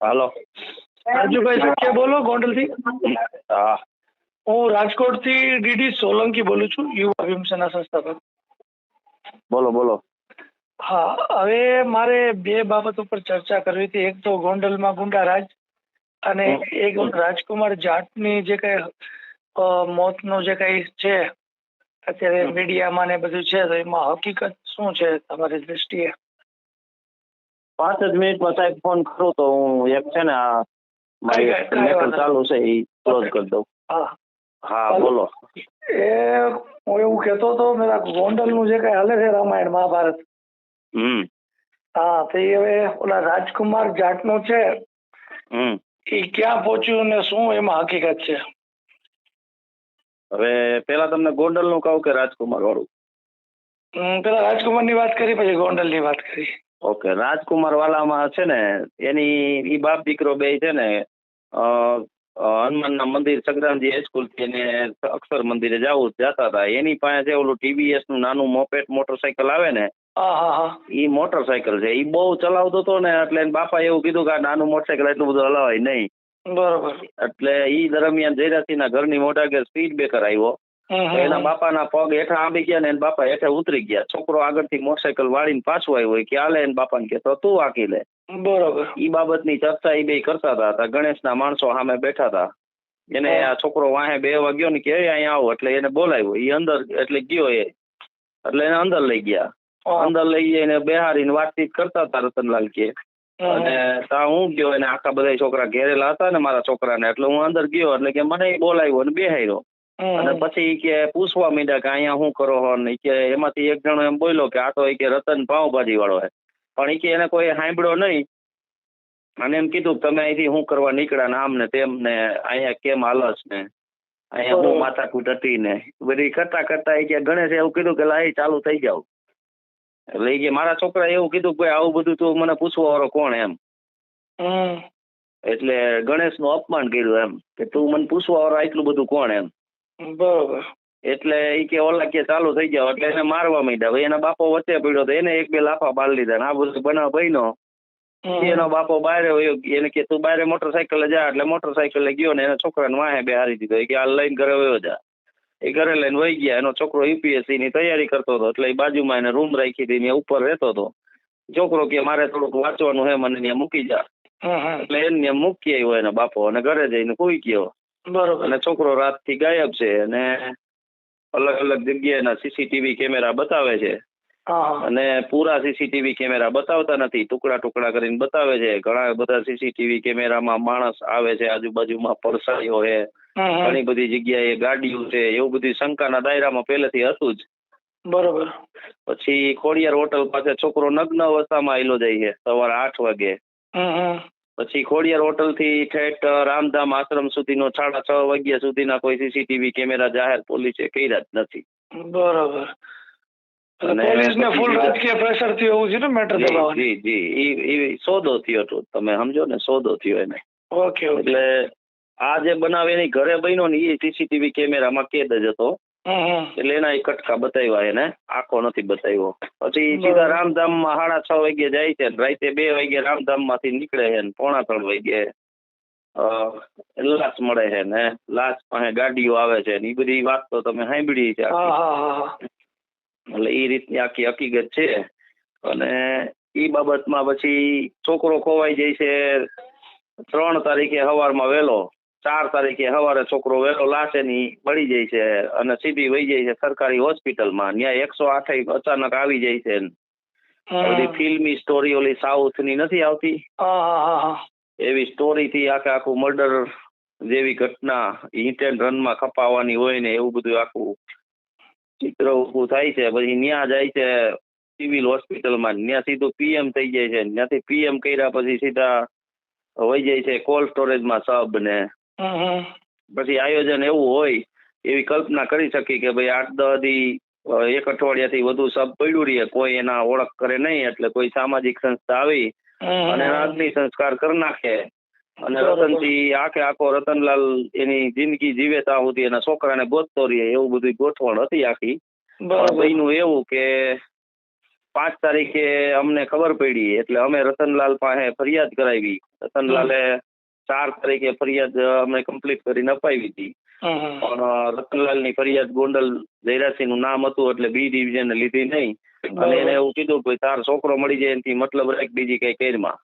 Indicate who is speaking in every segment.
Speaker 1: હાલો.
Speaker 2: રાજુભાઈ સત્ય બોલો ગોંડલથી?
Speaker 1: હા.
Speaker 2: હું રાજકોટથી ડીડી સોલંકી બોલું છું યુવા ભીમસેના સંસ્થાપક.
Speaker 1: બોલો બોલો.
Speaker 2: હા હવે મારે બે બાબત ઉપર ચર્ચા કરવી હતી. એક તો ગોંડલમાં ગુંડા રાજ અને એક રાજકુમાર જાટની જે કઈ મોતનું જે કઈ છે અત્યારે મીડિયામાં ને બધું છે તો એમાં હકીકત શું છે તમારી દ્રષ્ટિએ?
Speaker 1: પાંચ જ મિનિટમાં સાહેબ ફોન કરું તો હું એક છે ને આ મારી
Speaker 2: વાંધો
Speaker 1: ચાલુ છે એ ક્લોઝ કરી દઉં.
Speaker 2: હા.
Speaker 1: બોલો.
Speaker 2: એ હું એવું કહેતો હતો મેરા ગોંડલનું જે કઈ હાલે છે રામાયણ મહાભારત.
Speaker 1: હમ.
Speaker 2: હા તો એ હવે ઓલા રાજકુમાર જાટનું છે
Speaker 1: હમ.
Speaker 2: એ ક્યાં પહોંચ્યું ને શું એમાં હકીકત છે?
Speaker 1: હવે પેલા તમને ગોંડલનું કહું કે રાજકુમાર વાળું
Speaker 2: હમ, પેલા રાજકુમારની વાત કરી પછી ગોંડલની વાત કરી.
Speaker 1: ઓકે રાજકુમાર વાલામાં છે ને એની એ બાપ દીકરો બે છે ને હનુમાનના મંદિર સંગ્રામજી હાઈસ્કૂલથી એને અક્ષર મંદિરે જવું જતા હતા એની પાસે છે ઓલું ટીવીએસનું નાનું મોપેટ મોટરસાયકલ આવે ને એ મોટરસાયકલ છે. એ બહુ ચલાવતો હતો ને એટલે બાપા એવું કીધું કે આ નાનું મોટરસાયકલ એટલું બધું હલાવાય નહીં.
Speaker 2: બરોબર.
Speaker 1: એટલે ઈ દરમિયાન જયરાસિંહના ઘરની મોઢા ઘેર સ્પીડ બ્રેકર આવ્યો. એના. બાપાના પગ હેઠા આંબી ગયા ને એના બાપા હેઠે ઉતરી ગયા. છોકરો આગળથી મોટરસાયકલ વાળીને પાછું આવ્યો કે આલે એના બાપાને કે તો તું આકી લે.
Speaker 2: બરોબર.
Speaker 1: ઈ બાબતની ચર્ચા એ બે કરતા હતા. ગણેશ ગણેશના માણસો સામે બેઠા હતા એને આ છોકરો વાહે બે વાગ્યો ને કે "એ અહીંયા આવો. એટલે એને બોલાવ્યો. ઈ અંદર એટલે ગયો એ. એટલે એને અંદર લઈ ગયા. અંદર લઈ જઈને બેહારીને વાતચીત કરતા હતા રતનલાલ કે. અને તા હું ગયો? એને આખા બધા છોકરા ઘેરેલા હતા ને મારા છોકરાને. એટલે હું અંદર ગયો. એટલે કે મને બોલાવ્યો અને બેહાર્યો અને પછી ઈ કે પૂછવા માંડ્યા કે અહીંયા શું કરો હો ને ઈ કે એમાંથી એક જણો એમ બોલ્યો કે આ તો ઈ કે રતન પાવભાજી વાળો હે. પણ ઈ કે એને કોઈ સાંભળ્યો નહીં. અને એમ કીધું કે તમે અહીંથી શું કરવા નીકળ્યા ને આમ ને તેમ ને અહીંયા કેમ આલસ ને? અહીંયા. હું માથાકૂટ હતી ને? બધી કરતા કરતા ઈ કે ગણેશ એવું કીધું કે લાઈ ચાલુ થઈ જાવ. એટલે ઈ કે મારા છોકરાએ એવું કીધું કે ભાઈ આવું બધું તું મને પૂછવા વાળો કોણ એમ? એટલે ગણેશનું અપમાન કર્યું એમ કે તું મને પૂછવા વાળો આટલું બધું કોણ એમ?
Speaker 2: બરોબર.
Speaker 1: એટલે એ કે ઓલા કે ચાલુ થઈ ગયા એટલે એને મારવા માંડ્યા. ભાઈ એના બાપો વચ્ચે પડ્યો તો એને એક બે લાફા પાડી લીધા ને આ બધું બનાવ બન્યો. એનો બાપો બહાર. એને કે તું બહાર મોટરસાયકલ જા એટલે મોટરસાયકલે ગયો ને એના છોકરાને વાહે બેહારી દીધો. કે આ લઈને ઘરે વયો જા. એ ઘરે લઈને વહી ગયા. એનો છોકરો યુપીએસસી ની તૈયારી કરતો હતો. એટલે એ બાજુમાં એને રૂમ રાખી હતી ને ઉપર રહેતો હતો. છોકરો કે મારે થોડુંક વાંચવાનું હે મને ત્યાં મૂકી જા. એટલે એને મૂકી આવ્યો એનો બાપો અને ઘરે જઈને કોઈ ગયો.
Speaker 2: બરોબર
Speaker 1: અને છોકરો રાતથી ગાયબ છે અને અલગ અલગ જગ્યાના સીસીટીવી કેમેરા બતાવે છે. અને પૂરા સીસીટીવી કેમેરા બતાવતા નથી ટુકડા ટુકડા કરીને બતાવે છે. ઘણા બધા સીસીટીવી કેમેરામાં માણસ આવે છે આજુબાજુમાં પડસાઈઓ છે. ઘણી બધી જગ્યાએ ગાડીઓ છે એવું બધી શંકાના દાયરામાં પહેલેથી હતું જ.
Speaker 2: બરોબર.
Speaker 1: પછી ખોડિયાર હોટલ પાસે છોકરો નગ્ન અવસ્થામાં આવેલો જાય છે સવારે આઠ વાગે. પછી ખોડિયાર હોટલથી ઠેઠ રામધામ આશ્રમ સુધીનો સાડા છ વાગ્યા સુધીના કોઈ સીસીટીવી કેમેરા જાહેર પોલીસે કર્યા જ નથી.
Speaker 2: બરોબર. પોલીસને ફૂલ રાજકીય પ્રેશર થયું એવું છે ને મેટર દબાવવાની?
Speaker 1: જી જી. ઈ ઈ સોદો થયો હતો. તમે સમજો ને સોદો થયો એને.
Speaker 2: ઓકે
Speaker 1: એટલે આ જે બનાવ એની ઘરે બન્યો ને એ સીસીટીવી કેમેરામાં કેદ જ હતો. એટલે એના એ કટકા બતાવ્યા એને. આખો નથી બતાવ્યો. પછી સીધા રામધામમાં સાડા છ વાગે જાય છે રાતે બે વાગે રામધામમાંથી નીકળે છે પોણા ત્રણ વાગે. લાશ મળે છે ને. લાશ પાસે ગાડીઓ આવે છે ને. એ બધી વાત તો તમે સાંભળી છે એટલે એ રીતની આખી હકીકત છે. અને એ બાબતમાં પછી છોકરો ખોવાઈ જાય છે ત્રણ તારીખે સવારમાં વહેલો. ચાર તારીખે સવારે છોકરો વહેલો લાશની મળી જાય છે અને સીધી વહી જાય છે સરકારી હોસ્પિટલમાં. ત્યાં એકસો આઠ અચાનક આવી જાય છે. બધી ફિલ્મી સ્ટોરી ઓલી સાઉથની નથી આવતી?
Speaker 2: એવી સ્ટોરી
Speaker 1: થી સ્ટોરીથી આખે આખું મર્ડર જેવી ઘટના હિટ એન્ડ રનમાં ખપાવવાની હોય ને એવું બધું આખું ચિત્ર ઊભું થાય છે. પછી ન્યા જાય છે સિવિલ હોસ્પિટલમાં. ત્યાં સીધું પીએમ થઈ જાય છે. ત્યાંથી પીએમ કર્યા પછી સીધા વહી જાય છે કોલ્ડ સ્ટોરેજમાં સબ ને. પછી આયોજન એવું હોય એવી કલ્પના કરી શકી કે ભાઈ આઠ દસ દી એક અઠવાડિયાથી વધુ સબ પડ્યું રહીએ કોઈ એના ઓળખ કરે નહીં એટલે કોઈ સામાજિક સંસ્થા આવી અને અગ્નિ સંસ્કાર કરી નાખે. અને રતનજી આખે આખો રતનલાલ એની જિંદગી જીવે ત્યાં સુધી એના છોકરાને ગોતતો રહીએ એવું બધું ગોઠવણ હતી આખી. બન્યું એવું કે પાંચ તારીખે અમને ખબર પડી એટલે અમે રતનલાલ પાસે ફરિયાદ કરાવી. રતનલાલે ચાર તારીખે ફરિયાદ અમે કમ્પ્લીટ કરીને અપાવી હતી. પણ રતનલાલની ફરિયાદ ગોંડલ જયરાસિંહનું નામ હતું એટલે બી ડિવિઝન લીધી નહીં. અને એને એવું કીધું કે તાર છોકરો મળી જાય એનાથી મતલબ રાખ બીજી કઈ કેરમાં.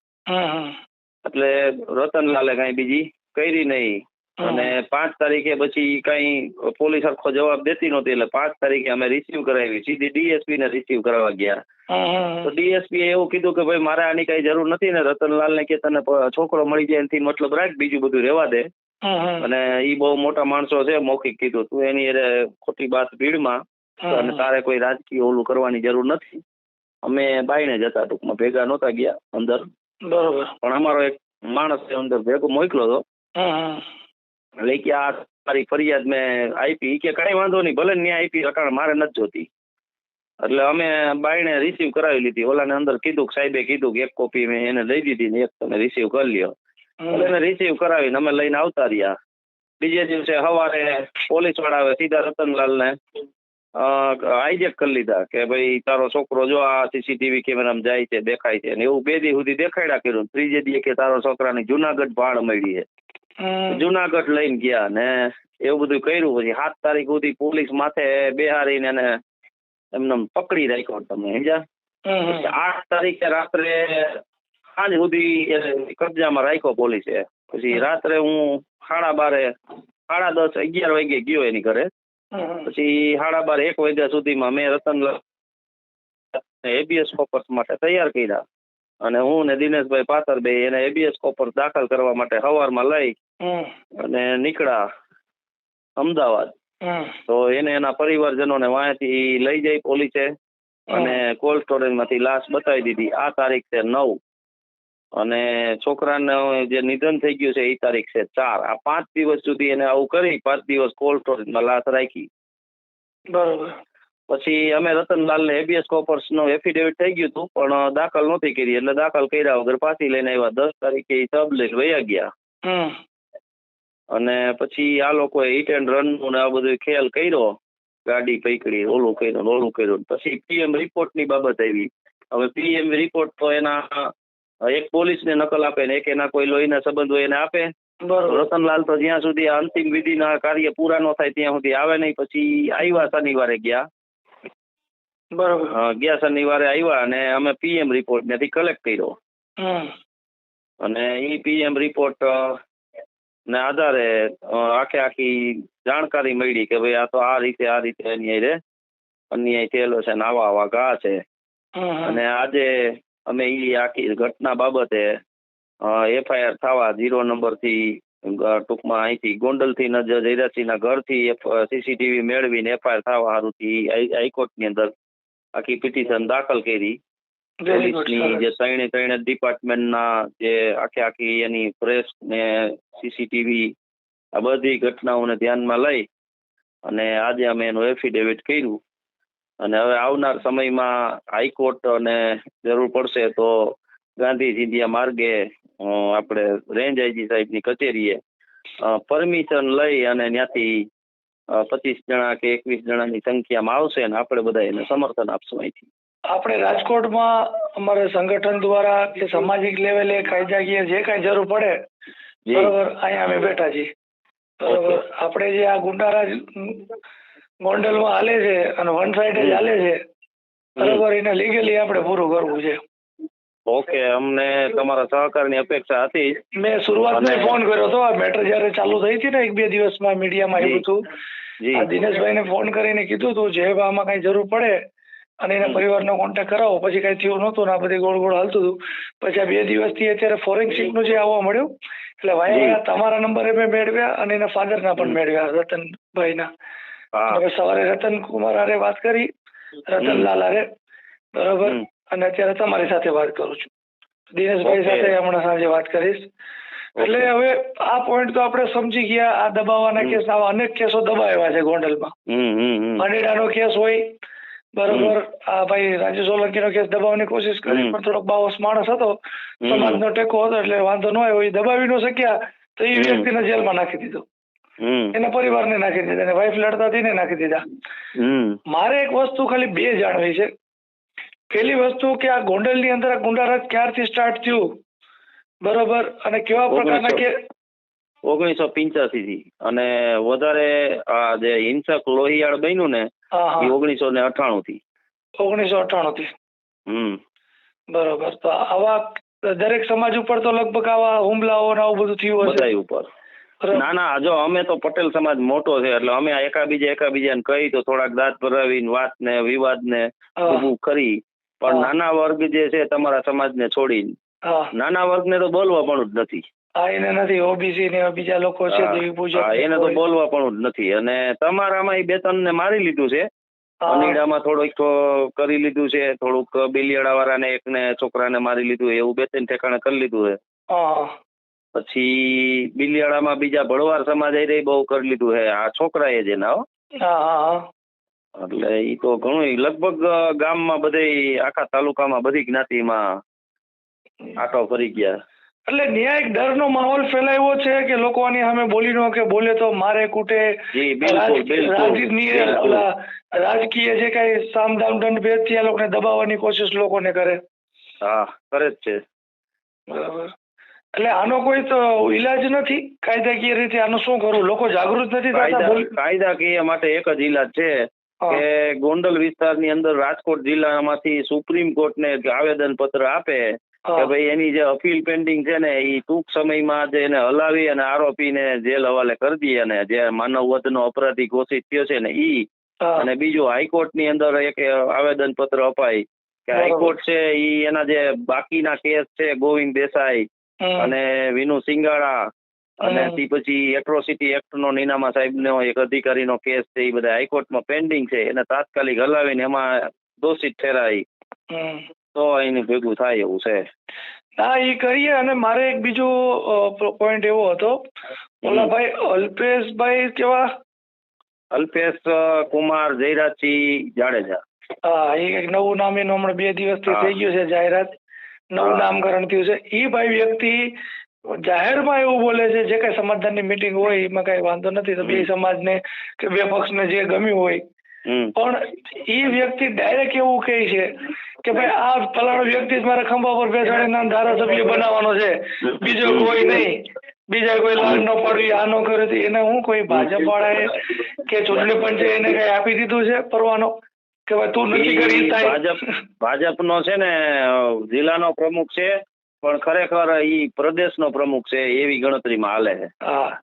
Speaker 1: એટલે રતનલાલે કઈ બીજી કરી નહીં. અને પાંચ તારીખે પછી કઈ પોલીસ આખો જવાબ દેતી નહોતી એટલે પાંચ તારીખે અમે રિસીવ કરાવી. સીધી ડીએસપી ને રિસીવ કરાવવા ગયા. તો ડીએસપી એવું કીધું કે ભાઈ મારે આની કઈ જરૂર નથી ને રતનલાલ ને કે તને છોકરો મળી જાય એનાથી મતલબ રાખ બીજું બધું રહેવા દે. અને ઈ બહુ મોટા માણસો છે મૌખિક કીધું. તું એની અરે ખોટી બાત ભીડમાં અને તારે કોઈ રાજકીય ઓલું કરવાની જરૂર નથી. અમે બાઈને જતા ટૂંકમાં ભેગા નહોતા ગયા અંદર.
Speaker 2: બરોબર.
Speaker 1: પણ અમારો એક માણસ અંદર ભેગો મોકલો હતો. એટલે કે આ મારી ફરિયાદ મેં આપી. કે કઈ વાંધો નહીં ભલે ન્યાય આપી અટાણે મારે નથી જોતી. એટલે અમે બાઈને રિસીવ કરાવી લીધી. ઓલાને અંદર કીધું સાહેબે કીધું કે એક કોપી મેં એને દઈ દીધી ને એક તમે રિસીવ કરી લ્યો. એટલે એને રિસીવ કરાવીને અમે લઈને આવતા રહ્યા. બીજે દિવસે સવારે પોલીસવાળા આવે સીધા રતનલાલને હાઈજેક કરી લીધા કે ભાઈ તારો છોકરો જો આ સીસીટીવી કેમેરામાં જાય છે દેખાય છે ને એવું બે દી સુધી દેખાડ્યા કર્યું. ત્રીજે દીએ કે તારો છોકરાની જુનાગઢ ભાડ મળી છે. જુનાગઢ લઈને ગયા ને એવું બધું કર્યું પછી સાત તારીખ સુધી પોલીસ માથે બેહારીને એને એમને પકડી રાખ્યો તમે સમજ્યા. આઠ તારીખે રાત્રે સાંજ સુધી કબજામાં રાખ્યો પોલીસે. પછી રાત્રે હું સાડા બારે સાડા દસ અગિયાર વાગે ગયો એની ઘરે. પછી સાડા બાર એક વાગ્યા સુધીમાં મેં રતનલાલ એબીએસ કોપર્સ માટે તૈયાર કર્યા. અને હું ને દિનેશભાઈ પાતરભાઈ એને એબીએસ કોપર્સ દાખલ કરવા માટે સવારમાં લઈ. અને નીકળ્યા અમદાવાદ. તો એને એના પરિવારજનોને વાંચી લઈ જઈ પોલીસે અને કોલ્ડ સ્ટોરેજમાંથી લાશ બતાવી દીધી. આ તારીખ છે નવ. અને છોકરાને જે નિધન થઈ ગયું છે એ તારીખ છે ચાર. આ પાંચ દિવસ સુધી એને આવું કરી પાંચ દિવસ કોલ્ડ સ્ટોરેજમાં લાશ રાખી.
Speaker 2: બરોબર.
Speaker 1: પછી અમે રતનલાલને એબીએસ કોપર્સનું એફિડેવિટ થઈ ગયું હતું પણ દાખલ નહોતી કરી. એટલે દાખલ કર્યા વગર પાછી લઈને આવ્યા. દસ તારીખે તબ લઈને વયા ગયા. અને પછી આ લોકોએ હિટ એન્ડ રનનું ને આ બધું ખ્યાલ કર્યો. ગાડી પકડી ઓલું કર્યું ને ઓલું કર્યું પછી પીએમ રિપોર્ટની બાબત આવી. હવે પીએમ રિપોર્ટ તો એના એક પોલીસને નકલ આપે ને એક એના કોઈ લોહીના સંબંધ હોય એને આપે.
Speaker 2: બરોબર.
Speaker 1: રતનલાલ તો જ્યાં સુધી આ અંતિમ વિધિના કાર્ય પૂરા ન થાય ત્યાં સુધી આવે નહીં. પછી આવ્યા શનિવારે ગયા.
Speaker 2: બરોબર.
Speaker 1: ગયા શનિવારે આવ્યા અને અમે પીએમ રિપોર્ટ ત્યાંથી કલેક્ટ કર્યો.
Speaker 2: હમ.
Speaker 1: અને ઈ પીએમ રિપોર્ટ ને આધારે આખે આખી જાણકારી મળી કે ભાઈ આ તો આ રીતે આ રીતે અન્યાય રે અન્યાય થયેલો છે ને આવા આવા ઘા છે. અને આજે અમે ઈ આખી ઘટના બાબતે એફઆઈઆર થવા ઝીરો નંબરથી થી ટૂંકમાં અહીંથી ગોંડલથી ના જયરાજસિંહના ઘરથી સીસીટીવી મેળવીને એફઆઈઆર થવા સારુંથી હાઈકોર્ટની અંદર આખી પિટિશન દાખલ કરી. પોલીસની જે ત્રણે ત્રણે ડિપાર્ટમેન્ટના જે આખે આખી એની પ્રેસ ને સીસીટીવી આ બધી ઘટનાઓને ધ્યાનમાં લઈ અને આજે અમે એનું એફિડેવિટ કર્યું. અને હવે આવનાર સમયમાં હાઈકોર્ટ અને જરૂર પડશે તો ગાંધી ચિંધ્યા માર્ગે આપણે રેન્જ આઈજી સાહેબની કચેરીએ પરમિશન લઈ અને ત્યાંથી પચીસ જણા કે એકવીસ જણાની સંખ્યામાં આવશે અને આપણે બધા એને સમર્થન આપશું અહીંથી.
Speaker 2: આપણે રાજકોટમાં અમારે સંગઠન દ્વારા કે સામાજિક લેવલે કાયદાકીય જે કાંઈ જરૂર પડે
Speaker 1: જી.
Speaker 2: બરોબર અહીંયા અમે બેઠા છીએ. બરોબર આપણે જે આ ગુંડારાજ ગોંડલમાં હાલે છે અને વન સાઈડ જ હાલે છે બરોબર એને લીગલી આપણે પૂરું કરવું છે.
Speaker 1: ઓકે અમને તમારા સહકારની અપેક્ષા હતી જ.
Speaker 2: મેં શરૂઆતમાં
Speaker 1: અને-
Speaker 2: ફોન કર્યો હતો આ મેટર જ્યારે ચાલુ થઈ હતી ને એક બે દિવસમાં મીડિયામાં
Speaker 1: જી.
Speaker 2: આવ્યું હતું
Speaker 1: જી.
Speaker 2: આ દિનેશભાઈને ફોન કરીને કીધું હતું જે આમાં કઈ જરૂર પડે? અને એના પરિવારનો કોન્ટેક્ટ કરાવો. પછી કઈ થયું નહોતું આ બધી ગોળ ગોળ હાલતું હતું. પછી આ બે દિવસથી અત્યારે ફોરેન્સિકનું જે આવવા મળ્યું એટલે વાયા તમારા નંબરે મેં મેળવ્યા અને એના ફાધરના પણ મેળવ્યા
Speaker 1: રતનભાઈ
Speaker 2: ના સવારે રતન કુમાર આરે વાત કરી રતનલાલ આરે બરોબર? અને અત્યારે તમારી સાથે વાત કરું છું. દિનેશભાઈ. સાથે હમણાં સાંજે વાત કરીશ. એટલે હવે આ પોઈન્ટ તો આપણે સમજી ગયા આ દબાવવાના કેસ આવા અનેક કેસો દબાવ્યા છે ગોંડલમાં. અનેડાનો કેસ હોય બરોબર. આ ભાઈ રાજુ સોલંકીનો કેસ દબાવવાની કોશિશ કરી પણ થોડોક બાવસ માણસ હતો. સમાજનો ટેકો હતો એટલે વાંધો ન આવ્યો. એ દબાવી ન શક્યા તો એ વ્યક્તિને જેલમાં નાખી દીધો. એના પરિવારને નાખી દીધા અને વાઈફ લડતા હતી ને નાખી દીધા. મારે એક વસ્તુ ખાલી બે જાણવી છે. પેલી વસ્તુ કે આ ગોંડલની અંદર આ ગુંડારાજ ક્યારથી સ્ટાર્ટ થયું? બરોબર? અને કેવા પ્રકારના કે
Speaker 1: ઓગણીસો પિંચ્યાસી થી અને વધારે આ જે હિંસક લોહિયાળ બન્યું ને એ ઓગણીસો ને અઠાણું થી
Speaker 2: ઓગણીસો અઠાણું થી
Speaker 1: હમ.
Speaker 2: બરોબર. તો આવા દરેક સમાજ ઉપર તો લગભગ આવા હુમલાઓ ને આવું બધું થયું હશે?
Speaker 1: ઉપર. ના ના જો અમે તો પટેલ સમાજ મોટો છે એટલે અમે એકાબીજા એકાબીજાને કહી તો થોડાક દાંત ભરાવીને વાત ને વિવાદ ને ઊભું કરી. પણ નાના વર્ગ જે છે તમારા સમાજને છોડીને.
Speaker 2: હા.
Speaker 1: નાના વર્ગને તો બોલવા પણ જ નથી.
Speaker 2: હા એને નથી ઓબીસી ને બીજા લોકો છે દેવી પૂજક
Speaker 1: એને તો બોલવા પણ નથી. અને તમારામાં એ બે ત્રણ ને મારી લીધું છે. અનીડામાં થોડુંક કરી લીધું છે થોડુંક બિલિયાળા વાળાને એકને છોકરાને મારી લીધું એવું બે ત્રણ ઠેકાણે કરી લીધું છે. પછી બિલિયાળામાં બીજા ભળવાર સમાજ એ બહુ કરી લીધું છે. આ છોકરાએ જ હા. એટલે ઈ તો ઘણું લગભગ ગામમાં બધે આખા તાલુકામાં બધી જ્ઞાતિમાં આટો ફરી ગયા.
Speaker 2: એટલે ન્યાય એક ડરનો માહોલ ફેલાયો છે કે લોકો આની સામે બોલી નો કે બોલે તો મારે કૂટે. રાજકીય જે કઈ સામદામ દંડ ભેદથી આ લોકોને દબાવવાની કોશિશ લોકોને કરે.
Speaker 1: હા કરે જ છે.
Speaker 2: બરાબર. એટલે આનો કોઈ તો ઈલાજ નથી કાયદાકીય રીતે? આનું શું કરવું? લોકો જાગૃત નથી
Speaker 1: કાયદા કાયદાકીય માટે એક જ ઈલાજ છે કે ગોંડલ વિસ્તારની અંદર રાજકોટ જિલ્લામાંથી સુપ્રીમ કોર્ટને આવેદન પત્ર આપે કે ભાઈ એની જે અપીલ પેન્ડિંગ છે ને એ ટૂંક સમયમાં જ એને હલાવી અને આરોપીને જેલ હવાલે કરી દઈએ અને જે માનવ વધનો અપરાધી ઘોષિત થયો છે ને ઈ. અને બીજું હાઈકોર્ટની અંદર એક આવેદન પત્ર અપાય કે હાઈકોર્ટ છે ઈ એના જે બાકીના કેસ છે ગોવિંદ દેસાઈ અને વિનુ સિંગાળા અને. તે પછી એટ્રોસિટી એક્ટનો નીનામા સાહેબ નો એક અધિકારીનો કેસ છે એ બધા હાઈકોર્ટમાં પેન્ડિંગ છે એને તાત્કાલિક હલાવીને એમાં દોષિત ઠેરાય. તો એની ભેગું થાય એવું છે.
Speaker 2: હા એ કરીએ અને મારે એક બીજો પોઈન્ટ એવો હતો. ઓલા ભાઈ અલ્પેશભાઈ કેવા?
Speaker 1: અલ્પેશ કુમાર જયરાજસિંહ જાડેજા.
Speaker 2: હા એ કંઈક નવું નામ એનું હમણાં બે દિવસથી. થઈ ગયું છે જાહેરાત. નવું. નામકરણ થયું છે. એ ભાઈ વ્યક્તિ જાહેરમાં એવું બોલે છે જે કઈ સમાધાનની મિટિંગ હોય એમાં કઈ વાંધો નથી. તો બે. સમાજને કે બે પક્ષને જે ગમ્યું હોય. પણ એ વ્યક્તિ ડાયરેક્ટ એવું કહે છે કે ભાઈ આ ફલાણો વ્યક્તિ જ મારા ખંભા પર બેસાડીને આમ ધારાસભ્ય બનાવવાનો છે. બીજો કોઈ નહીં. બીજા કોઈ લાગ ન પડવી આ ન કરે એને હું કોઈ ભાજપ વાળાએ કે ચૂંટણી પંચે એને કઈ આપી દીધું છે પરવાનો? કે ભાઈ તું નથી કરી થાય
Speaker 1: ભાજપ ભાજપનો છે ને જિલ્લાનો પ્રમુખ છે પણ ખરેખર ઈ પ્રદેશનો પ્રમુખ છે એવી ગણતરીમાં હાલે છે.
Speaker 2: હા.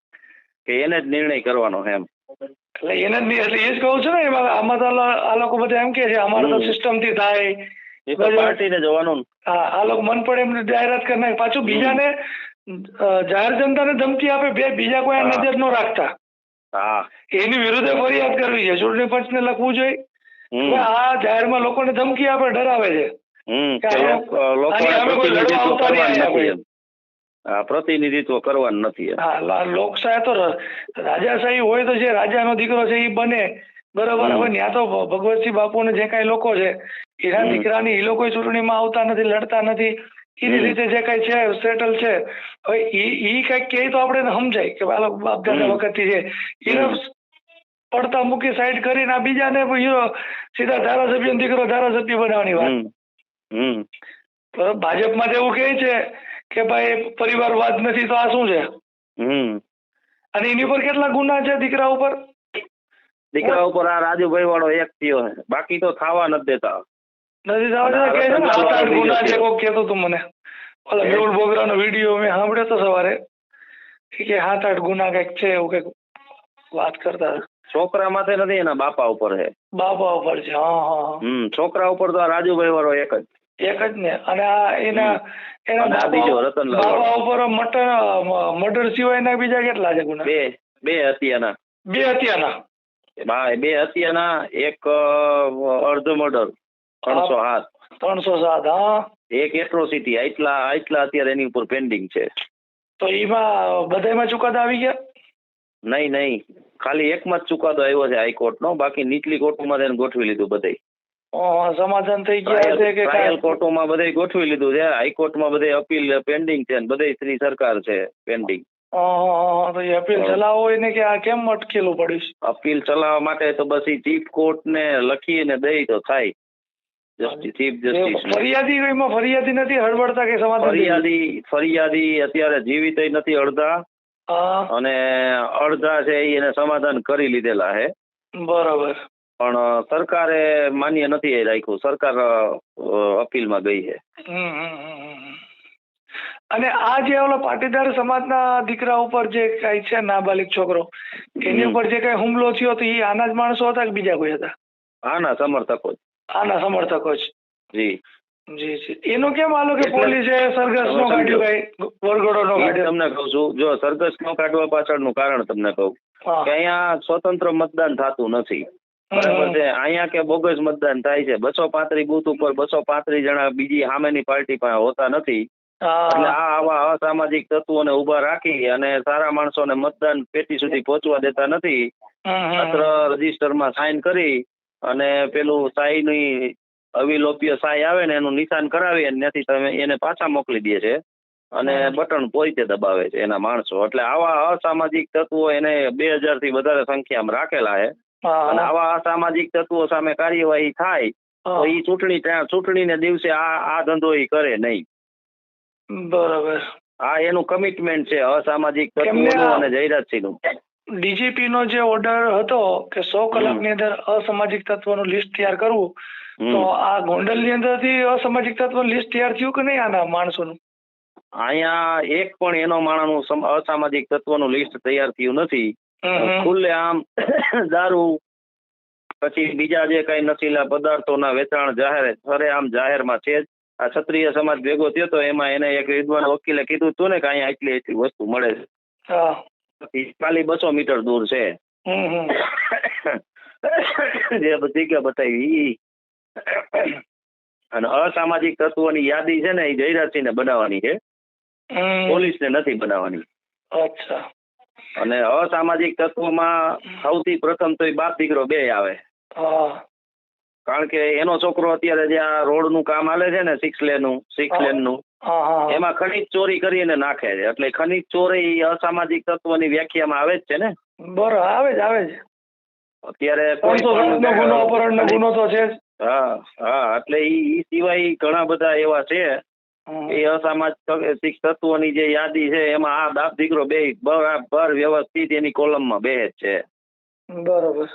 Speaker 1: કે એને જ નિર્ણય કરવાનો એમ.
Speaker 2: એટલે એને જ એટલે એ જ કહું છું ને એમાં આમાં તો આ લોકો બધા એમ કે છે અમારે તો
Speaker 1: હમ.
Speaker 2: સિસ્ટમથી થાય
Speaker 1: એ તો પાર્ટીને જવાનું
Speaker 2: હા આ લોકો મન પડે એમને જાહેરાત કરી નાખે. પાછું બીજાને જાહેર જનતાને ધમકી આપે બે બીજા કોઈ નજર ન રાખતા.
Speaker 1: હા.
Speaker 2: એની વિરુદ્ધે ફરિયાદ કરવી છે. ચૂંટણી પંચને લખવું જોઈએ. આ જાહેરમાં લોકોને ધમકી આપે ડરાવે છે.
Speaker 1: પ્રતિનિધિત્વ કરવાનું નથી
Speaker 2: લોકશાહી તો રાજાશાહી હોય તો જે રાજાનો દીકરો છે એ બને. બરોબર? હવે ત્યાં તો ભગવતસિંહ બાપુ ને જે કઈ લોકો છે એના. દીકરાની એ લોકો ચૂંટણીમાં આવતા નથી લડતા નથી. એની રીતે જે કઈ છે સેટલ છે. હવે એ ઈ કાંઈક કહે તો આપણે સમજાય કે બાપ દાદા. વખતથી છે. એને પડતા મૂકી સાઈડ કરીને આ બીજાને સીધા ધારાસભ્ય દીકરો ધારાસભ્ય બનાવવાની વાત. ભાજપમાં એવું કહે છે કે ભાઈ પરિવારવાદ નથી તો આ શું છે?
Speaker 1: હમ.
Speaker 2: અને એની ઉપર કેટલા ગુના છે દીકરા ઉપર?
Speaker 1: દીકરા ઉપર આ રાજુભાઈ વાળો એક થયો બાકી તો થવા નથી દેતા.
Speaker 2: નથી થવા દેતા કે સાત ગુના છે કોક કહેતો તું મને. ઓલા? મેહુલ બોગરાનો વીડિયો મેં સાંભળ્યો તો સવારે. કે સાત આઠ ગુના કંઈક છે એવું કંઈક વાત કરતા
Speaker 1: છોકરા માથે નથી એના બાપા ઉપર છે.
Speaker 2: બાપા ઉપર છે હા હા
Speaker 1: હમ છોકરા ઉપર તો આ રાજુભાઈ વાળો એક જ.
Speaker 2: એક જ ને? અને આ એના એના
Speaker 1: બીજો રતનલાલ
Speaker 2: બાપા ઉપર મટર મર્ડર સિવાયના બીજા કેટલા છે ગુના?
Speaker 1: બે બે હત્યાના.
Speaker 2: બે હત્યાના?
Speaker 1: બે હત્યાના એક અર્ધ મર્ડર. ત્રણસો સાત
Speaker 2: ત્રણસો સાત હા.
Speaker 1: એક એટ્રોસિટી આટલા આટલા અત્યારે એની ઉપર પેન્ડિંગ છે.
Speaker 2: તો એમાં બધામાં ચુકાદા આવી ગયા?
Speaker 1: નહીં નહીં. ખાલી એકમાં જ ચુકાદો આવ્યો છે હાઈકોર્ટનો બાકી નીચલી કોર્ટમાં એને ગોઠવી લીધું બધે
Speaker 2: સમાધાન થઈ ગયા છે કે
Speaker 1: ટ્રાયલ કોર્ટોમાં બધે ગોઠવી લીધું છે. હાઈકોર્ટમાં બધે અપીલ પેન્ડિંગ છે બધે શ્રી સરકાર છે પેન્ડિંગ
Speaker 2: અપીલ. ચલાવો હોય ને કે આ કેમ અટકેલું પડ્યું
Speaker 1: અપીલ ચલાવવા માટે તો બસ ચીફ કોર્ટ ને લખીને દઈ તો થાય. જસ્ટિસ ચીફ જસ્ટિસ
Speaker 2: ફરિયાદી એમાં ફરિયાદી નથી હળબડતા કે સમાધાન
Speaker 1: ફરિયાદી ફરિયાદી અત્યારે જીવિત નથી અડધા. અને અડધા છે એને સમાધાન કરી લીધેલા છે
Speaker 2: બરાબર.
Speaker 1: પણ સરકારે માન્ય નથી રાખ્યું. સરકાર અપીલમાં ગઈ છે.
Speaker 2: અને આ જે ઓલો પાટીદાર સમાજના દીકરા ઉપર જે કઈ છે નાબાલિક છોકરો એની ઉપર જે કઈ હુમલો થયો તો એ આના જ માણસો હતા કે બીજા કોઈ હતા?
Speaker 1: આના સમર્થકો.
Speaker 2: આના સમર્થકો છે
Speaker 1: જી.
Speaker 2: જી જી. એનું કેમ આલો કે પોલીસે સરઘસ નો કાઢ્યો. કઈ? વરઘોડો નો કાઢ્યો?
Speaker 1: તમને કહું છું જો સરઘસ નો કાઢવા પાછળનું કારણ તમને કહું કે અહીંયા સ્વતંત્ર મતદાન થતું નથી. બરાબર છે? અહીંયા કે બોગસ મતદાન થાય છે. બસો પાંત્રીસ બૂથ ઉપર બસો પાંત્રીસ જણા બીજી સામેની પાર્ટી પાસે હોતા નથી. એટલે આ આવા અસામાજિક તત્વોને ઊભા રાખી અને સારા માણસોને મતદાન પેટી સુધી પહોંચવા દેતા નથી. પત્ર રજીસ્ટરમાં સાઇન કરી અને પેલું સાઈની અવિલોપ્ય સાઈ આવે ને એનું નિશાન કરાવી અને ત્યાંથી તમે એને પાછા મોકલી દે છે. અને બટન પોઈતે દબાવે છે એના માણસો. એટલે આવા અસામાજિક તત્વો એને બે હજારથી વધારે સંખ્યામાં રાખેલા છે. અને આવા અસામાજિક તત્વો સામે કાર્યવાહી થાય તો એ ચૂંટણી ત્યાં ચૂંટણીને દિવસે આ આ ધંધો એ કરે નહીં.
Speaker 2: બરાબર.
Speaker 1: આ એનું કમિટમેન્ટ છે અસામાજિક તત્વોનું અને જયરાજસિંહનું
Speaker 2: ડીજીપી નો જે ઓર્ડર હતો કે સો કલાકની અંદર અસામાજિક તત્વોનું લિસ્ટ તૈયાર કરવું તો આ ગોંડલની અંદરથી અસામાજિક તત્વ લિસ્ટ તૈયાર થયું કે નહીં આના માણસોનું?
Speaker 1: અહીંયા એક પણ એનો માણસનું સમ- અસામાજિક તત્વોનું લિસ્ટ તૈયાર થયું નથી. ખુલ્લે આમ દારૂ પછી બીજા જે કઈ નશીલા પદાર્થોના વેચાણ જાહેર સરે આમ જાહેરમાં છે જ. આ ક્ષત્રિય સમાજ ભેગો થયો તો એમાં એને એક વિદ્વાન વકીલે કીધું હતું ને કે અહીંયા એટલી એટલી વસ્તુ મળે છે. ખાલી બસો મીટર દૂર છે. જે બધી કે બતાવી અને અસામાજિક તત્વોની યાદી છે ને એ જયરાજસિંહને બનાવવાની છે.
Speaker 2: પોલીસ
Speaker 1: ને નથી બનાવવાની.
Speaker 2: અચ્છા.
Speaker 1: અને અસામાજિક તત્વોમાં સૌથી પ્રથમ તો એ બાપ દીકરો બે આવે. કારણ કે એનો છોકરો અત્યારે જે આ રોડનું કામ હાલે છે ને સિક્સ લેનનું સિક્સ લેન
Speaker 2: હા
Speaker 1: એમાં ખનીજ ચોરી કરીને નાખે છે. એટલે ખનીજ ચોરી અસામાજિક તત્વની વ્યાખ્યામાં આવે જ છે ને?
Speaker 2: બરો આવે જ આવે જ.
Speaker 1: અત્યારે
Speaker 2: નો ગુનો અપહરણ ગુનો તો છે
Speaker 1: હા હા એટલે ઈ સિવાય ઘણા બધા એવા છે. એ અસામાજિક તત્વોની જે યાદી છે એમાં આ બાપ દીકરો બે બરાબર વ્યવસ્થિત એની કોલમમાં બે જ છે.
Speaker 2: બરોબર.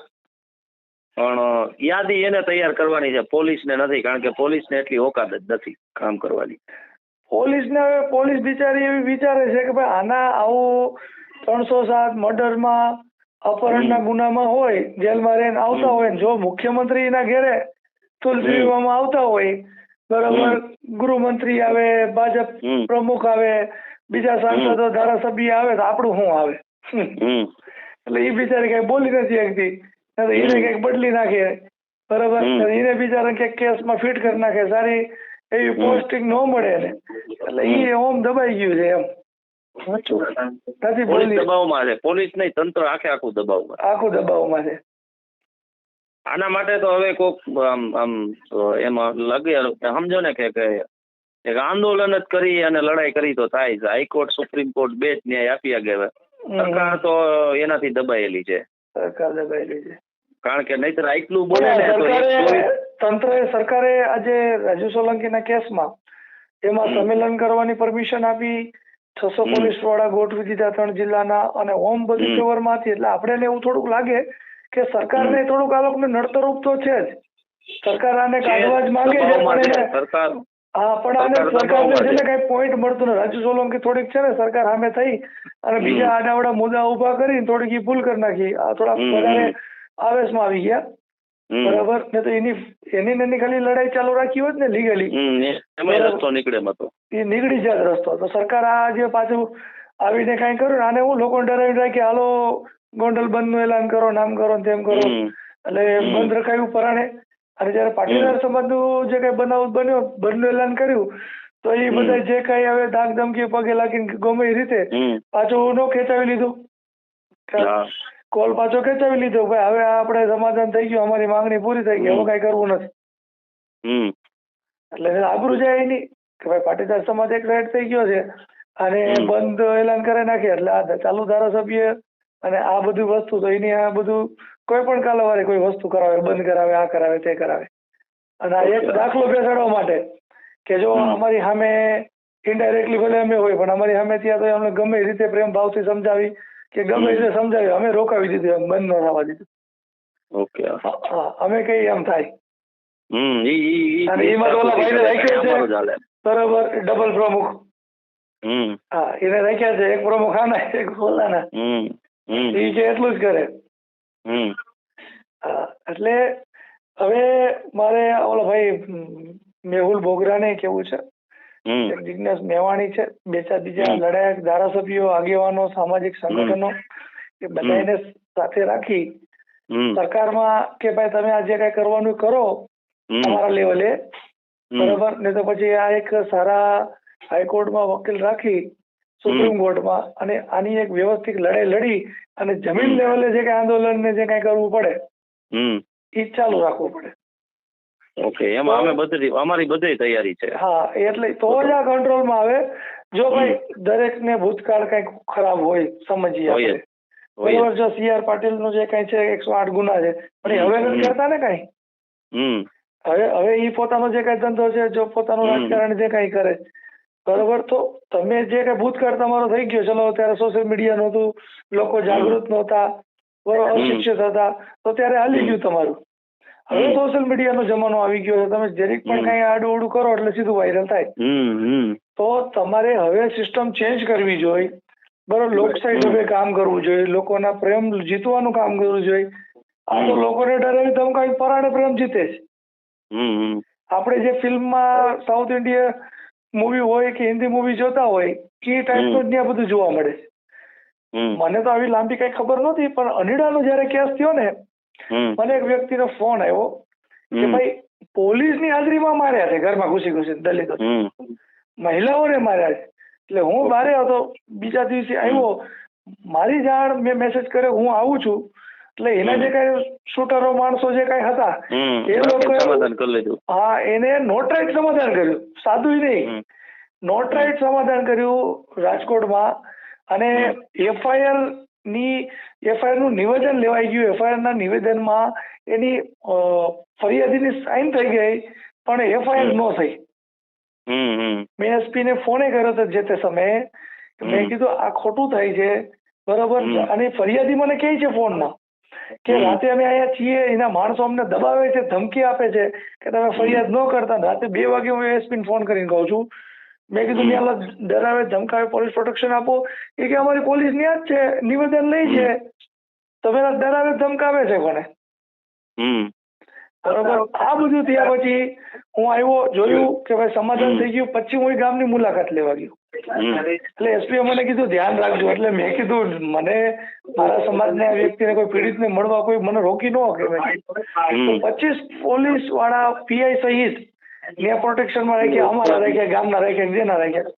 Speaker 1: પણ યાદી એને તૈયાર કરવાની છે. પોલીસને નથી કારણ કે પોલીસને એટલી ઓકાત જ નથી કામ કરવાની.
Speaker 2: પોલીસ ને હવે પોલીસ બિચારી એવી વિચારે છે કે ભાઈ આના આવું ત્રણસો સાત મર્ડરમાં અપહરણના. ગુનામાં હોય જેલમાં રહીને આવતા હોય જો મુખ્યમંત્રી એના ઘેરે તુલસી આવતા હોય બરાબર ગૃહમંત્રી આવે ભાજપ પ્રમુખ આવે બીજા સાંસદો ધારાસભ્ય આવે તો આપણું શું આવે? એટલે એ બિચારી કઈ બોલી નથી શકતી. એને કંઈક બદલી નાખે. બરાબર એને બિચારા કંઈક કેસમાં ફિટ કરી નાખે. સારી એવી પોસ્ટિંગ ન મળે ને એટલે એ ઓમ દબાઈ ગયું છે એમ.
Speaker 1: પોલીસ દબાવમાં છે. પોલીસ નહીં તંત્ર આખે આખું દબાવમાં
Speaker 2: આખું દબાવમાં છે.
Speaker 1: આના માટે તો હવે કોક આમ એમાં લગે સમજો ને કે કે એક આંદોલન જ કરી અને લડાઈ કરી તો થાય છે. હાઈકોર્ટ સુપ્રીમ કોર્ટ બે જ ન્યાય આપી ગયા સરકાર તો એનાથી દબાયેલી છે.
Speaker 2: સરકાર દબાયેલી છે.
Speaker 1: કારણ કે નહીતર આટલું બોલે ને
Speaker 2: સરકારે તંત્રએ સરકારે આજે રાજુ સોલંકીના કેસમાં એમાં સંમેલન કરવાની પરમિશન આપી છસો પોલીસવાળા ગોઠવી દીધા ત્રણ જિલ્લાના અને હોમ બધી. કવરમાં હતી એટલે આપણે એવું થોડુંક લાગે કે સરકારને થોડુંક આ લોકોને નડતરૂપ તો છે જ. સરકાર આને કાઢવા જ માંગે છે પણ
Speaker 1: સરકાર
Speaker 2: હા પણ આને
Speaker 1: સરકાર
Speaker 2: સરકારને છે. ને કઈ પોઈન્ટ મળતું નથી. રાજુ સોલંકી થોડીક છે ને સરકાર સામે થઈ અને બીજા આડાવડા મુદ્દા ઊભા કરીને થોડીક ભૂલ કરી નાખી. આ
Speaker 1: હમ,
Speaker 2: વધારે. આવેશમાં આવી ગયા. બરાબર? ને તો એની એની એની ખાલી લડાઈ ચાલુ રાખી હોત ને લીગલી
Speaker 1: રસ્તો નીકળે એમ
Speaker 2: એ નીકળી જાત રસ્તો. તો સરકાર આ જે પાછું આવીને કાંઈ કર્યું ને આને હું લોકો ડરાવી રાખી હાલો ગોંડલ બંધનું એલાન કરો નામ કરો ને તેમ કરો. એટલે બંધ રખાયું પરાણે. અને જયારે પાટીદાર સમાજનું જે કઈ બનાવ બન્યો બંધનું એલાન કર્યું તો એ બધા જે કઈ હવે ધાક ધમકી પગે લાગીને ગમે એ રીતે પાછું નો ખેંચાવી લીધું. કોલ પાછો ખેંચાવી લીધો. ભાઈ હવે આપણે સમાધાન થઈ ગયું અમારી માંગણી પૂરી થઈ ગઈ. હવે કઈ કરવું નથી. એટલે એને આબરૂ જાય નહીં કે ભાઈ પાટીદાર સમાજ એક રેડ થઈ ગયો છે અને બંધ એલાન કરી નાખે. એટલે આ ચાલુ ધારાસભ્ય અને આ બધી વસ્તુ તો એની આ બધું કોઈ પણ કાલવારે કોઈ વસ્તુ કરાવે બંધ કરાવે આ કરાવે તે કરાવે. અને આ એક દાખલો બેસાડવા માટે કે જો અમારી સામે ઇનડાયરેક્ટલી ભલે અમે હોય પણ અમારી સામે ત્યાં તો અમને ગમે રીતે પ્રેમ ભાવથી સમજાવી કે ગમે એટલે રીતે સમજાવી અમે રોકાવી દીધું એમ બંધ ન થવા દીધું.
Speaker 1: ઓકે
Speaker 2: હા, અમે કઈ એમ થાય.
Speaker 1: હમ ઈ ઈ ઈ
Speaker 2: અને એમાં ઓલા ભાઈને રાખ્યો છે.
Speaker 1: અમારું જ હાલે.
Speaker 2: બરાબર ડબલ પ્રમુખ.
Speaker 1: હમ.
Speaker 2: હા એને રાખ્યા છે એક પ્રમુખ આના એક ઓલાના
Speaker 1: હમ
Speaker 2: એ કે એટલું જ કરે.
Speaker 1: હમ.
Speaker 2: હા, એટલે હવે મારે ઓલા ભાઈ મેહુલ મેહુલ બોગરાને કેવું છે?
Speaker 1: હમ.
Speaker 2: મેવાણી છે બે ચાર બીજા. લડાયક ધારાસભ્યો આગેવાનો સામાજિક સંગઠનો એ બધાને સાથે રાખી સરકારમાં કે ભાઈ તમે આ જે કઈ કરવાનું કરો તમારા લેવલે બરોબર? ને તો પછી આ એક સારા હાઈકોર્ટમાં વકીલ રાખી સુપ્રીમ કોર્ટમાં અને આની એક વ્યવસ્થિત લડાઈ લડી અને જમીન લેવલે જે કઈ આંદોલન ને જે કઈ કરવું પડે એ ચાલુ રાખવું પડે.
Speaker 1: ઓકે એમાં અમે બધી અમારી બધી તૈયારી છે.
Speaker 2: હા એટલે તો જ આ કંટ્રોલમાં આવે. જો ભાઈ દરેકને ભૂતકાળ કંઈક ખરાબ હોય સમજીએ આપણે. બરોબર જો સીઆર પાટીલનું જે કઈ છે એકસો આઠ ગુના છે. પણ હવે નથી કરતા ને કઈ?
Speaker 1: હમ.
Speaker 2: હવે હવે એ પોતાનો જે કઈ ધંધો છે જો પોતાનું રાજકારણ જે કઈ કરે. બરોબર તો તમે જે કઈ ભૂતકાળ તમારો થઈ ગયો ચલો ત્યારે સોશિયલ મીડિયા નહોતું લોકો જાગૃત નહોતા બરોબર અશિક્ષિત હતા તો ત્યારે હાલી ગયું તમારું. હવે. સોશિયલ મીડિયાનો જમાનો આવી ગયો છે. તમે જરીક પણ કઈ આડું કરો એટલે સીધું વાયરલ થાય. તો તમારે હવે સિસ્ટમ ચેન્જ કરવી જોઈએ. બરોબર લોક
Speaker 1: સાઈડ
Speaker 2: હવે કામ કરવું જોઈએ. લોકોના પ્રેમ જીતવાનું કામ કરવું જોઈએ. આ તો. લોકોને ડરાવી ધમકાવી પરાણે પ્રેમ જીતે છે. આપણે જે ફિલ્મમાં સાઉથ ઇન્ડિયન મૂવી હોય કે હિન્દી મૂવી જોતા હોય એ ટાઈપનું ત્યાં બધું જોવા મળે છે. મને તો આવી લાંબી કઈ ખબર નહોતી પણ અનિડાનો જયારે કેસ થયો ને મને એક વ્યક્તિનો ફોન આવ્યો કે. ભાઈ પોલીસની હાજરીમાં માર્યા છે ઘરમાં ઘૂસી ઘૂસી દલિતો. મહિલાઓને માર્યા છે. એટલે હું બારે હતો બીજા દિવસે આવ્યો. મારી જાણ મેં મેસેજ કર્યો હું આવું છું. એટલે એના જે કઈ શૂટરો માણસો જે કઈ હતા એ
Speaker 1: લીધું.
Speaker 2: હા એને નોટ રાઈટ સમાધાન કર્યું. સાદું નહીં. નોટ રાઈટ સમાધાન કર્યું રાજકોટમાં. અને. એફઆઈઆર ની એફઆઈઆરનું નિવેદન લેવાઈ ગયું. એફઆઈઆર ના નિવેદનમાં એની ફરિયાદીની સાઇન થઈ ગઈ પણ એફઆઈઆર. નો થઈ. મેં એસપી ને ફોને કર્યો હતો જે તે સમયે. મેં કીધું આ ખોટું થાય છે. બરાબર અને ફરિયાદી મને કહે છે ફોનમાં કે રાતે અમે અહીંયા છીએ એના માણસો અમને દબાવે છે ધમકી આપે છે કે તમે ફરિયાદ ન કરતા. રાતે બે વાગે હું એસપી ને ફોન કરીને કહું છું. મેં કીધું. ત્યાં ડરાવે ધમકાવે પોલીસ પ્રોટેક્શન આપો. એ કે અમારી પોલીસ ન્યા જ છે નિવેદન લઈ છે. તમે ડરાવે ધમકાવે છે કોને? બરોબર? આ બધું થયા પછી હું આવ્યો જોયું કે ભાઈ સમાધાન થઈ ગયું પછી હું ગામની મુલાકાત લેવા ગયો. એટલે એસપી મને કીધું ધ્યાન રાખજો. એટલે મેં કીધું મને મારા સમાજના વ્યક્તિને કોઈ પીડિતને મળવા કોઈ મને રોકી ન શકે. મેં પચીસ પોલીસવાળા પીઆઈ સહિત ત્યાં પ્રોટેક્શનમાં રાખ્યા અમારા રાખ્યા ગામના રાખ્યા જેના રાખ્યા.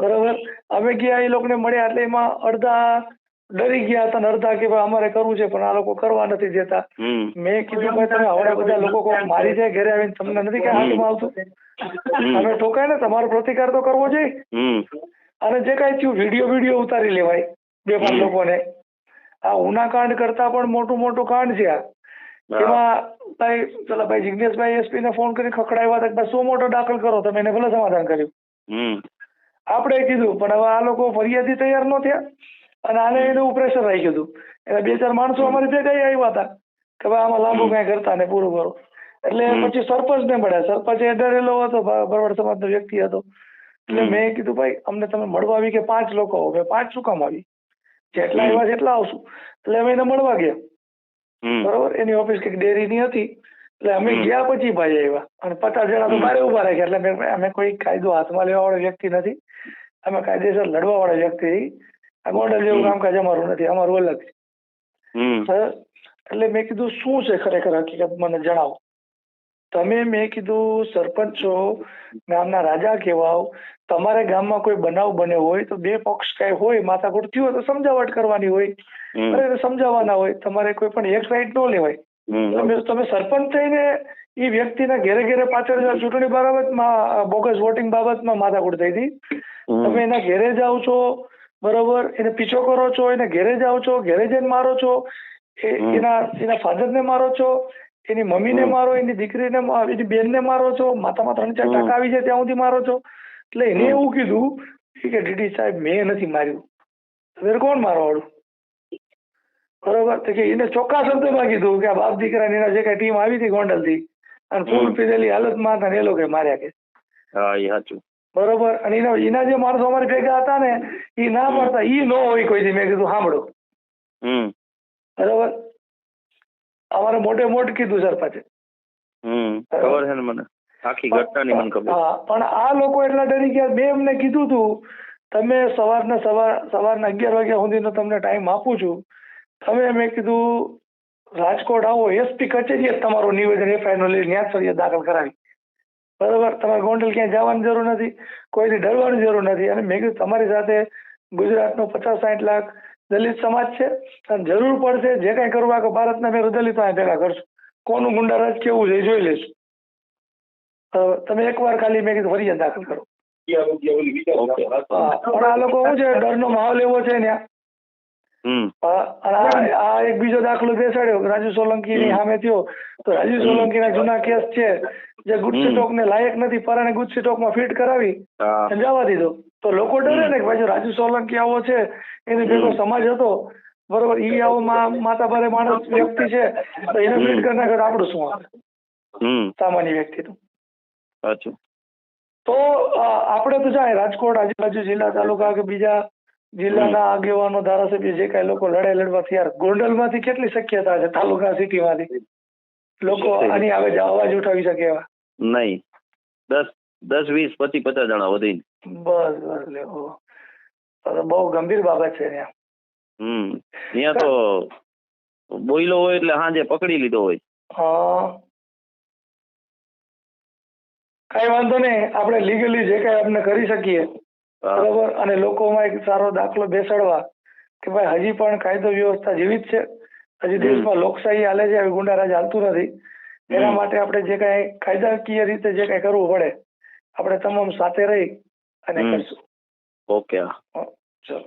Speaker 2: બરોબર? અમે ગયા એ લોકોને મળ્યા એટલે એમાં અડધા ડરી ગયા હતા અડધા કે ભાઈ અમારે કરવું છે પણ આ લોકો કરવા નથી દેતા. મેં કીધું ભાઈ તમે હવે બધા લોકો મારી જાય ઘરે આવીને તમને નથી કે હાથમાં આવતું? તમે ઠોકાય ને તમારો પ્રતિકાર તો કરવો જોઈએ. અને જે કઈ થયું વીડિયો વીડિયો ઉતારી લેવાય બે પાંચ લોકોને. આ ઉના કાંડ કરતા પણ મોટું મોટું કાંડ છે આ. એમાં ભાઈ પેલા ભાઈ જિજ્ઞેશભાઈ એસપી ને ફોન કરી ખખડાવ્યા હતા કે ભાઈ શું મોટો દાખલ કરો તમે. એને ભલે સમાધાન કર્યું. આપણે કીધું પણ હવે આ લોકો ફરિયાદી તૈયાર ન થયા. અને આને એનું પ્રેશર આવી ગયું એટલે બે ચાર માણસો અમારી ભેગા આવ્યા હતા કે ભાઈ આમાં લાંબુ. કઈ કરતા ને પૂરું કરો. એટલે પછી સરપંચ ને મળ્યા. સરપંચ એ ડરેલો હતો બરવાડ સમાજનો વ્યક્તિ હતો. એટલે મેં કીધું ભાઈ અમને તમે મળવા આવી કે પાંચ લોકો આવો? મેં પાંચ શું કામ આવી? જેટલા આવ્યા છે એટલા આવશું. એટલે અમે એને મળવા ગયા. બરોબર? એની ઓફિસ કંઈક ડેરીની હતી. એટલે અમે ગયા પછી ભાઈ આવ્યા. અને પચાસ જણા તો બારે ઊભા રાખ્યા એટલે મેં અમે કોઈ કાયદો હાથમાં લેવા વાળો વ્યક્તિ નથી. અમે કાયદેસર લડવા વાળા વ્યક્તિ આ ગોંડલ જેવું કામકાજ અમારું નથી. અમારું અલગ છે. એટલે મેં કીધું શું છે ખરેખર હકીકત? મને જણાવો. તમે મેં કીધું સરપંચ છો ગામના રાજા કહેવાઓ. તમારે ગામમાં કોઈ બનાવ બન્યો હોય તો બે પક્ષ કઈ હોય માથાકૂટ થયું હોય તો સમજાવટ કરવાની હોય. અરે સમજાવવાના હોય તમારે કોઈ પણ એક સાઈડ ન લેવાય. તમે તમે સરપંચ થઈને એ વ્યક્તિના ઘેરે ઘેરે પાછળ ચૂંટણી બાબતમાં બોગસ વોટિંગ બાબતમાં માથાકૂટ થઈ હતી તમે એના ઘેરે જાઓ છો બરોબર? એને પીછો કરો છો એને ઘેરે જાઓ છો ઘેરે જઈને મારો છો. એના એના ફાધરને મારો છો એની મમ્મીને. મારો એની દીકરીને મારો એની બેનને મારો છો માથામાં ત્રણ ચાર ટકા આવી જાય ત્યાં સુધી મારો છો. એટલે એને એવું કીધું કે ડીડી સાહેબ મેં નથી માર્યું. તમે કોણ મારવાવાળું બરોબર? તો કે એને ચોખ્ખા શબ્દમાં કીધું કે આ બાપ દીકરાની એના જે કઈ ટીમ આવી હતી ગોંડલથી અને ફૂલ પીધેલી હાલતમાં હતા ને એ લોકો માર્યા કે.
Speaker 1: હા એ સાચું.
Speaker 2: બરોબર? અને એના એના જે માણસો અમારી ભેગા હતા ને એ ના. પાડતા ઈ ન હોય કોઈ દી. મેં કીધું સાંભળો બરોબર? અમારે મોટે મોટ કીધું સરપંચે.
Speaker 1: ખબર છે ને મને? આખી ઘટનાની મને ખબર.
Speaker 2: હા પણ આ લોકો એટલા ડરી ગયા. મેં એમને કીધું તું તમે સવારના સવાર સવારના અગિયાર વાગ્યા સુધીનો તમને ટાઈમ આપું છું. તમે મેં કીધું રાજકોટ આવો એસપી કચેરીએ જ તમારું નિવેદન એફઆઈઆર લઈને ત્યાં દાખલ કરાવી. બરોબર તમારે ગોંડલ ક્યાંય જવાની જરૂર નથી કોઈથી ડરવાની જરૂર નથી. અને મેં કીધું તમારી સાથે ગુજરાતનો પચાસ સાઠ લાખ દલિત સમાજ છે અને જરૂર પડશે જે કાંઈ કરવા કે ભારતના મેં દલિતો અહીંયા ભેગા કરશું. કોનું ગુંડારાજ કેવું છે એ જોઈ લેશું તમે એકવાર ખાલી મેં કીધું ફરિયાદ દાખલ કરો. પણ આ લોકો શું છે ડરનો માહોલ એવો છે અને આ એક બીજો દાખલો બેસાડ્યો રાજુ સોલંકી
Speaker 1: ની
Speaker 2: સામે થયો. તો રાજુ સોલંકી ના જૂના કેસ છે જે ગુજસી
Speaker 1: ટોક
Speaker 2: ને લાયક નથી પરાણે ગુજસી ટોકમાં ફિટ કરાવી જવા દીધો. તો લોકો ડરે ને કે ભાઈ રાજુ સોલંકી આવો છે એની ભેગો સમાજ હતો. બરોબર ઈ આવો માતા ભારે માણસ વ્યક્તિ છે તો એને. ફિટ કરી નાખે તો આપણું શું આવે સામાન્ય
Speaker 1: વ્યક્તિ
Speaker 2: તો. અ, આપણે તો જાય રાજકોટ આજુબાજુ જિલ્લા તાલુકા કે બીજા જિલ્લાના આગેવાનો ધારાસભ્ય જે કઈ લોકો લડાઈ લડવા તૈયાર ગોંડલમાંથી કેટલી શક્યતા છે? તાલુકા સિટીમાંથી? લોકો આની આવે અવાજ ઉઠાવી શકે એવા?
Speaker 1: નહીં. દસ દસ વીસ પચીસ પચાસ જણા વધીને.
Speaker 2: બસ બસ લે ઓહો. તો તો બહુ ગંભીર બાબત છે ત્યાં.
Speaker 1: હમ. ત્યાં તો બોયલો હોય એટલે સાંજે પકડી લીધો હોય.
Speaker 2: હા. કઈ વાંધો નહીં. આપણે લીગલી જે કઈ આપણે કરી શકીએ. બરોબર? અને લોકોમાં એક સારો દાખલો બેસાડવા કે ભાઈ હજી પણ કાયદો વ્યવસ્થા જીવિત છે. હજી દેશમાં લોકશાહી હાલે છે આવી ગુંડારાજ હાલતું નથી. એના માટે આપણે જે કાંઈ કાયદાકીય રીતે જે કાંઈ કરવું પડે આપણે તમામ સાથે રહી અને. કરશું.
Speaker 1: ઓકે
Speaker 2: ચલો.